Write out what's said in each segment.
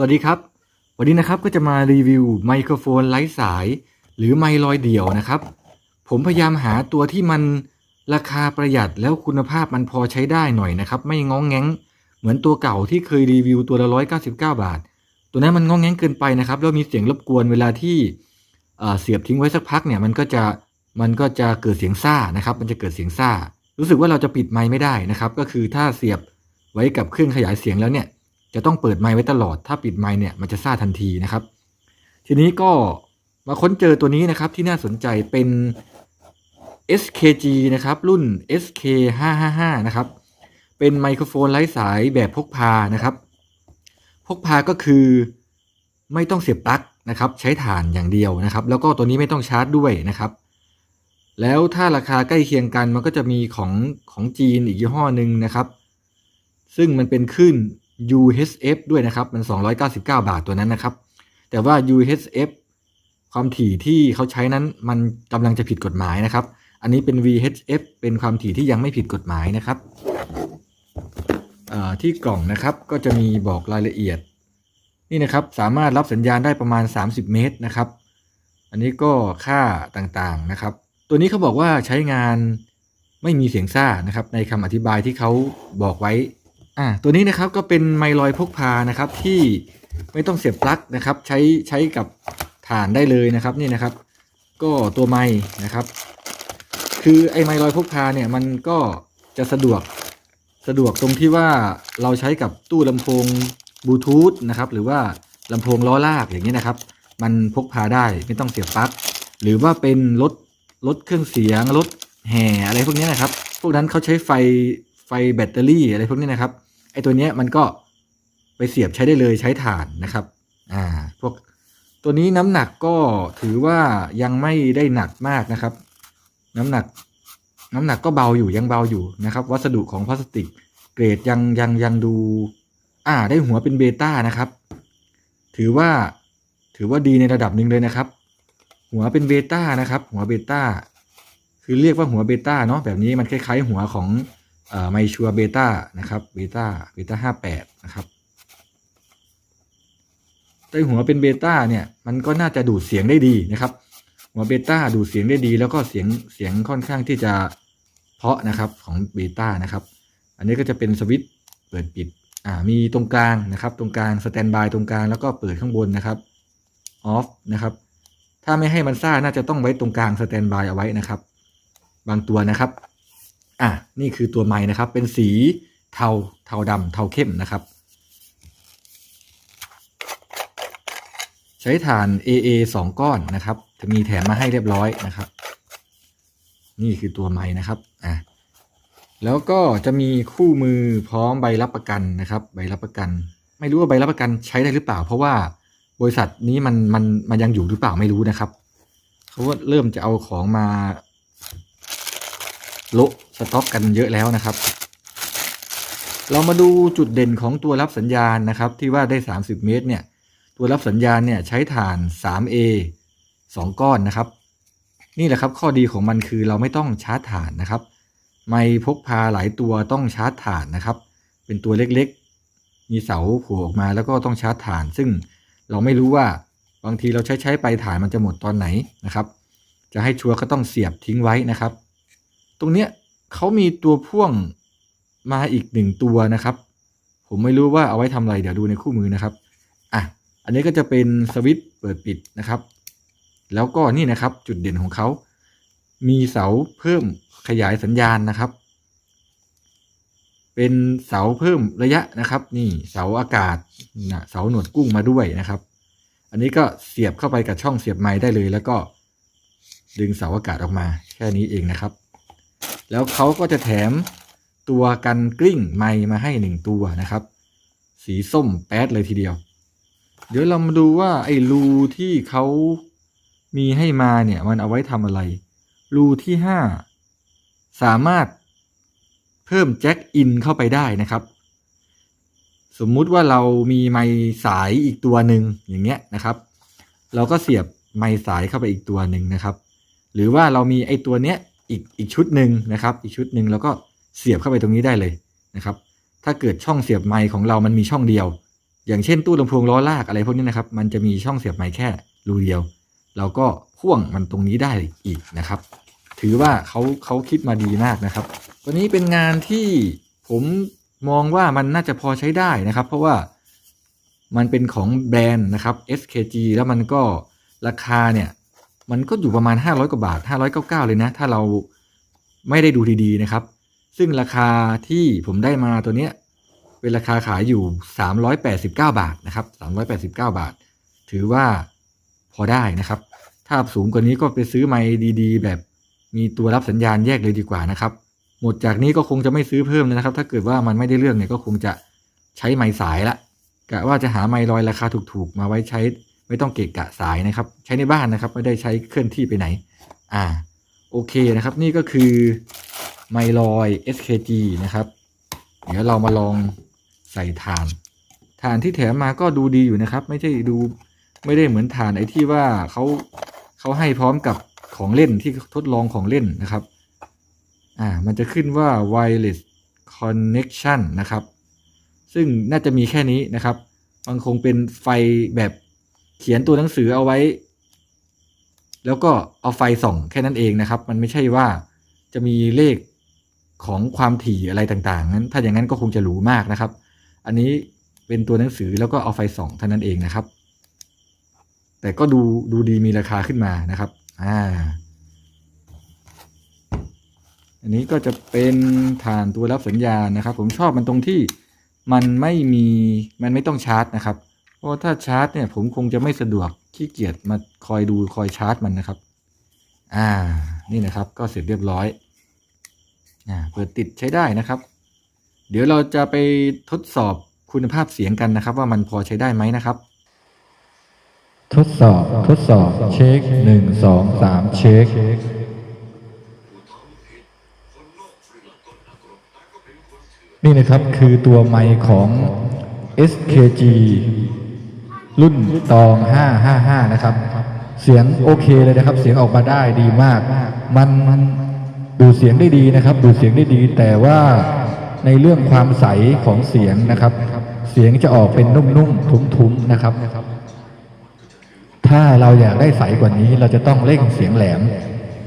สวัสดีครับ วันนี้นะครับก็จะมารีวิวไมโครโฟนไร้สาย หรือไมลอยเดี่ยวนะครับ ผมพยายามหาตัวที่มันราคาประหยัดแล้วคุณภาพมันพอใช้ได้หน่อยนะครับ ไม่ง้องแง้ง เหมือนตัวเก่าที่เคยรีวิวตัวละร้อยเก้าสิบาท ตัวนั้นมันง้องแง้งเกินไปนะครับแล้วมีเสียงรบกวนเวลาที่เอ่อเสียบทิ้งไว้สักพักเนี่ยมันก็จะมันก็จะเกิดเสียงซ่านะครับ มันจะเกิดเสียงซ่า รู้สึกว่าเราจะปิดไมค์ไม่ได้นะครับ ก็คือถ้าเสียบไว้กับเครื่องขยายเสียงแล้วเนี่ย จะต้องเปิดไมค์ไว้ตลอด ถ้าปิดไมค์เนี่ยมันจะซ่าทันทีนะครับ ทีนี้ก็มาค้นเจอตัวนี้นะครับที่น่าสนใจเป็น SKG นะครับ รุ่น SK 5 5 5นะครับ เป็นไมโครโฟนไร้สายแบบพกพานะครับ พกพาก็คือไม่ต้องเสียบปลั๊กนะครับ ใช้ถ่านอย่างเดียวนะครับ แล้วก็ตัวนี้ไม่ต้องชาร์จด้วยนะครับ แล้วถ้าราคาใกล้เคียงกันมันก็จะมีของของจีนอีกยี่ห้อหนึ่งนะครับ ซึ่งมันเป็นขึ้น UHF ด้วยนะครับ มัน 299 บาทตัวนั้นนะครับ แต่ว่า UHF ความถี่ที่เขาใช้นั้นมันกำลังจะผิดกฎหมายนะครับ อันนี้เป็น VHF เป็นความถี่ที่ยังไม่ผิดกฎหมายนะครับ ที่กล่องนะครับก็จะมีบอกรายละเอียด นี่นะครับสามารถรับสัญญาณได้ประมาณ 30 เมตรนะครับ อันนี้ก็ค่าต่างๆนะครับ ตัวนี้เขาบอกว่าใช้งานไม่มีเสียงซ่านะครับ ในคำอธิบายที่เขาบอกไว้ อ่าตัวนี้นะครับก็เป็นไมลอยพกพานะครับที่ไม่ต้องเสียบปลั๊กนะครับ ใช้ใช้กับถ่านได้เลยนะครับนี่นะครับ ก็ตัวไม้นะครับ คือไอ้ไมลอยพกพาเนี่ยมันก็จะสะดวกสะดวกตรงที่ว่าเราใช้กับตู้ลำโพงบลูทูธนะครับหรือว่าลำโพงล้อลากอย่างนี้นะครับ มันพกพาได้ไม่ต้องเสียบปลั๊กหรือว่าเป็นรถรถเครื่องเสียงรถแห่อะไรพวกนี้นะครับ พวกนั้นเขาใช้ไฟไฟแบตเตอรี่อะไรพวกนี้นะครับ อ้ตัวเนี้ยมันก็ไปเสียบใช้ได้เลยใช้ถ่านนะครับ อ่า พวกตัวนี้น้ำหนักก็ถือว่ายังไม่ได้หนักมากนะครับ น้ำหนัก น้ำหนักก็เบาอยู่ยังเบาอยู่นะครับ วัสดุของพลาสติก เกรดยังยังยังดู อ่า ได้หัวเป็นเบต้านะครับ ถือว่าถือว่าดีในระดับหนึ่งเลยนะครับ หัวเป็นเบต้านะครับ หัวเบต้าคือเรียกว่าหัวเบต้าเนาะแบบนี้มันคล้ายๆหัวของ ไมชัวเบต้านะครับเบต้าเบต้าห้าแปดนะครับแต่หัวเป็นเบต้าเนี่ยมันก็น่าจะดูดเสียงได้ดีนะครับ หัวเบต้าดูดเสียงได้ดี แล้วก็เสียงเสียงค่อนข้างที่จะเพาะนะครับของเบต้านะครับ อันนี้ก็จะเป็นสวิตช์เปิดปิดอ่ามีตรงกลางนะครับ ตรงกลางสแตนบายตรงกลางแล้วก็เปิดข้างบนนะครับออฟนะครับ ถ้าไม่ให้มันซ่าน่าจะต้องไว้ตรงกลางสแตนบายเอาไว้นะครับ บางตัวนะครับ อะนี่คือตัวไม้นะครับ เป็นสีเทาเทาดำเทาเข้มนะครับ ใช้ฐาน AA 2 ก้อนนะครับ จะมีแถมมาให้เรียบร้อยนะครับ นี่คือตัวไม้นะครับอะแล้วก็จะมีคู่มือพร้อมใบรับประกันนะครับ ใบรับประกัน ไม่รู้ว่าใบรับประกันใช้ได้หรือเปล่า เพราะว่าบริษัทนี้มันมันมันยังอยู่หรือเปล่าไม่รู้นะครับเขาว่าเริ่มจะเอาของมาโละ สต็อกกันเยอะแล้วนะครับ เรามาดูจุดเด่นของตัวรับสัญญาณนะครับ ที่ว่าได้ 30 เมตรเนี่ย ตัวรับสัญญาณเนี่ยใช้ฐาน 3A 2 ก้อนนะครับ นี่แหละครับข้อดีของมันคือเราไม่ต้องชาร์จฐานนะครับ ไม่พกพาหลายตัวต้องชาร์จฐานนะครับ เป็นตัวเล็กๆ มีเสาโผล่ออกมาแล้วก็ต้องชาร์จฐาน ซึ่งเราไม่รู้ว่าบางทีเราใช้ใช้ไปฐานมันจะหมดตอนไหนนะครับ จะให้ชัวร์ก็ต้องเสียบทิ้งไว้นะครับ ตรงเนี้ย เขามีตัวพ่วงมาอีกหนึ่งตัวนะครับ ผมไม่รู้ว่าเอาไว้ทำอะไร เดี๋ยวดูในคู่มือนะครับอะอันนี้ก็จะเป็นสวิตช์เปิดปิดนะครับ แล้วก็นี่นะครับจุดเด่นของเขา มีเสาเพิ่มขยายสัญญาณนะครับ เป็นเสาเพิ่มระยะนะครับ นี่เสาอากาศนะเสาหนวดกุ้งมาด้วยนะครับ อันนี้ก็เสียบเข้าไปกับช่องเสียบไม้ได้เลย แล้วก็ดึงเสาอากาศออกมา แค่นี้เองนะครับ แล้วเขาก็จะแถมตัวกันกลิ้งไม้มาให้หนึ่งตัวนะครับ สีส้มแป๊ดเลยทีเดียว เดี๋ยวเรามาดูว่าไอ้รูที่เขามีให้มาเนี่ยมันเอาไว้ทำอะไร รูที่ห้าสามารถเพิ่มแจ็คอินเข้าไปได้นะครับ สมมุติว่าเรามีไม้สายอีกตัวหนึ่งอย่างเงี้ยนะครับ เราก็เสียบไม้สายเข้าไปอีกตัวหนึ่งนะครับ หรือว่าเรามีไอ้ตัวเนี้ย อีกอีกชุดหนึ่งนะครับ อีกชุดหนึ่งแล้วก็เสียบเข้าไปตรงนี้ได้เลยนะครับ ถ้าเกิดช่องเสียบไมค์ของเรามันมีช่องเดียว อย่างเช่นตู้ลำโพงล้อลากอะไรพวกนี้นะครับ มันจะมีช่องเสียบไมค์แค่รูเดียว เราก็พ่วงมันตรงนี้ได้อีกนะครับ ถือว่าเขาเขาคิดมาดีมากนะครับ ตัวนี้เป็นงานที่ผมมองว่ามันน่าจะพอใช้ได้นะครับ เพราะว่ามันเป็นของแบรนด์นะครับ SKG แล้วมันก็ราคาเนี่ย มันก็อยู่ประมาณ 500 กว่าบาท 599 เลยนะ ถ้าเราไม่ได้ดูดีๆนะครับ ซึ่งราคาที่ผมได้มาตัวเนี้ยเป็นราคาขายอยู่ 389 บาทนะครับ 389 บาท ถือว่าพอได้นะครับ ถ้าสูงกว่านี้ก็ไปซื้อไมค์ดีๆ แบบมีตัวรับสัญญาณแยกเลยดีกว่านะครับ หมดจากนี้ก็คงจะไม่ซื้อเพิ่มเลยนะครับ ถ้าเกิดว่ามันไม่ได้เรื่องเนี่ยก็คงจะใช้ไมค์สายละกะว่าจะหาไมค์ลอยราคาถูกๆ มาไว้ใช้ ไม่ต้องเกะกะสายนะครับ ใช้ในบ้านนะครับ ไม่ได้ใช้เคลื่อนที่ไปไหน อ่า โอเคนะครับ นี่ก็คือไมลอย SKG นะครับ เดี๋ยวเรามาลองใส่ถ่านถ่านที่แถมมาก็ดูดีอยู่นะครับ ไม่ใช่ดูไม่ได้เหมือนถ่านไอ้ที่ว่าเขาเขาให้พร้อมกับของเล่นที่ทดลองของเล่นนะครับ อ่า มันจะขึ้นว่า wireless connection นะครับ ซึ่งน่าจะมีแค่นี้นะครับ มันคงเป็นไฟแบบ เขียนตัวหนังสือเอาไว้ แล้วก็เอาไฟส่องแค่นั้นเองนะครับ มันไม่ใช่ว่าจะมีเลขของความถี่อะไรต่างๆนั้นถ้าอย่างนั้นก็คงจะหรูมากนะครับ อันนี้เป็นตัวหนังสือแล้วก็เอาไฟส่องเท่านั้นเองนะครับ แต่ก็ดูดูดีมีราคาขึ้นมานะครับอ่าอันนี้ก็จะเป็นฐานตัวรับสัญญาณนะครับ ผมชอบมันตรงที่มันไม่มีมันไม่ต้องชาร์จนะครับ เพราะถ้าชาร์จเนี่ย ผมคงจะไม่สะดวกขี้เกียจมาคอยดูคอยชาร์จมันนะครับ อ่า นี่นะครับ ก็เสร็จเรียบร้อย อ่า เปิดติดใช้ได้นะครับ เดี๋ยวเราจะไปทดสอบคุณภาพเสียงกันนะครับ ว่ามันพอใช้ได้ไหมนะครับ ทดสอบทดสอบเช็คหนึ่งสองสามเช็คนี่นะครับคือตัวไมค์ของ SKG รุ่นตอง 555 นะครับ เสียงโอเคเลยนะครับ เสียงออกมาได้ดีมากมันดูเสียงได้ดีนะครับ ดูเสียงได้ดี แต่ว่าในเรื่องความใสของเสียงนะครับ เสียงจะออกเป็นนุ่มๆ ทุ้มๆ นะครับ ถ้าเราอยากได้ใสกว่านี้ เราจะต้องเร่งเสียงแหลม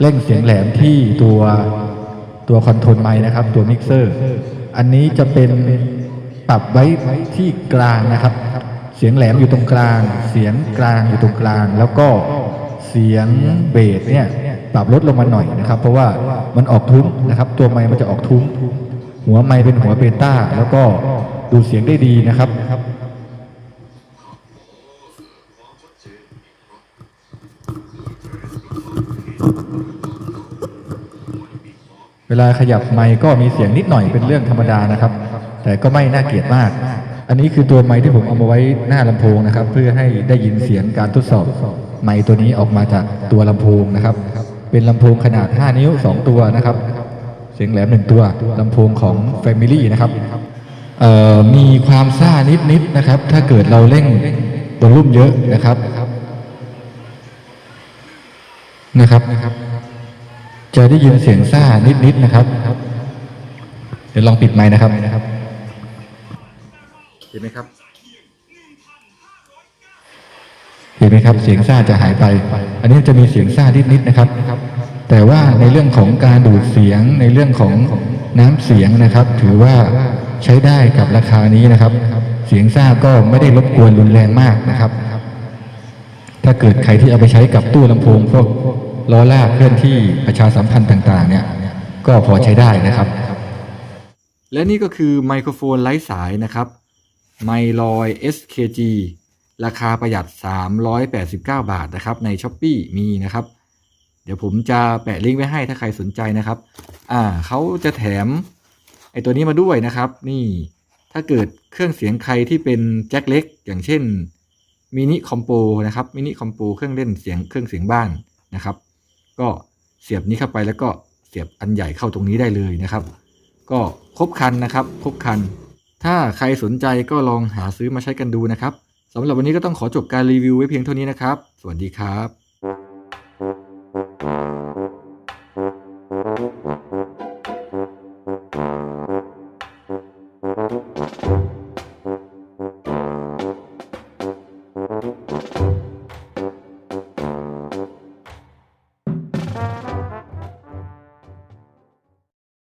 เร่งเสียงแหลมที่ตัวตัวคอนโทรลไมค์นะครับ ตัวมิกเซอร์ อันนี้จะเป็นปรับไว้ที่กลางนะครับ เสียงแหลมอยู่ตรงกลาง เสียงกลางอยู่ตรงกลาง แล้วก็เสียงเบสเนี่ยปรับลดลงมาหน่อยนะครับ เพราะว่ามันออกทุ้มนะครับ ตัวไมค์มันจะออกทุ้มหัวไมค์เป็นหัวเบต้า แล้วก็ดูเสียงได้ดีนะครับเวลาขยับไมค์ก็มีเสียงนิดหน่อยเป็นเรื่องธรรมดานะครับ แต่ก็ไม่น่าเกลียดมาก อันนี้คือตัวไมค์ที่ผมเอามาไว้หน้าลำโพงนะครับ เพื่อให้ได้ยินเสียงการทดสอบไมค์ตัวนี้ออกมาจากตัวลำโพงนะครับ เป็นลำโพงขนาด 5 นิ้ว 2 ตัวนะครับ เสียงแหลมหนึ่งตัวลำโพงของ Family นะครับมีความซ่านิดๆนะครับ ถ้าเกิดเราเร่งวอลลุ่มเยอะนะครับนะครับ จะได้ยินเสียงซ่านิดๆนะครับ เดี๋ยวลองปิดไมค์นะครับ ห็นไหมครับเห็นไหมครับ เสียงซ่าจะหายไป อันนี้จะมีเสียงซ่านิดๆนะครับ แต่ว่าในเรื่องของการดูดเสียงในเรื่องของน้ำเสียงนะครับ ถือว่าใช้ได้กับราคานี้นะครับ เสียงซ่าก็ไม่ได้รบกวนรุนแรงมากนะครับ ถ้าเกิดใครที่เอาไปใช้กับตู้ลำโพงพวกล้อลากเคลื่อนที่ประชาสัมพันธ์ต่างๆ เนี่ย ก็พอใช้ได้นะครับ และนี่ก็คือไมโครโฟนไร้สายนะครับ ไมลอย SKG ราคาประหยัด 389 บาทนะครับ ใน s h อ p e e มีนะครับ เดี๋ยวผมจะแปะลิงก์ไว้ให้ถ้าใครสนใจนะครับ อ่าเขาจะแถมไอตัวนี้มาด้วยนะครับ นี่ถ้าเกิดเครื่องเสียงใครที่เป็นแจ็คเล็ก อย่างเช่นมินิคอมโปนะครับมินิคอมโปเครื่องเล่นเสียงเครื่องเสียงบ้านนะครับ ก็เสียบนี้เข้าไปแล้วก็เสียบอันใหญ่เข้าตรงนี้ได้เลยนะครับ ก็ครบคันนะครับ ครบคัน ถ้าใครสนใจก็ลองหาซื้อมาใช้กันดูนะครับสำหรับวันนี้ก็ต้องขอจบการรีวิวไว้เพียงเท่านี้นะครับ สวัสดีครับ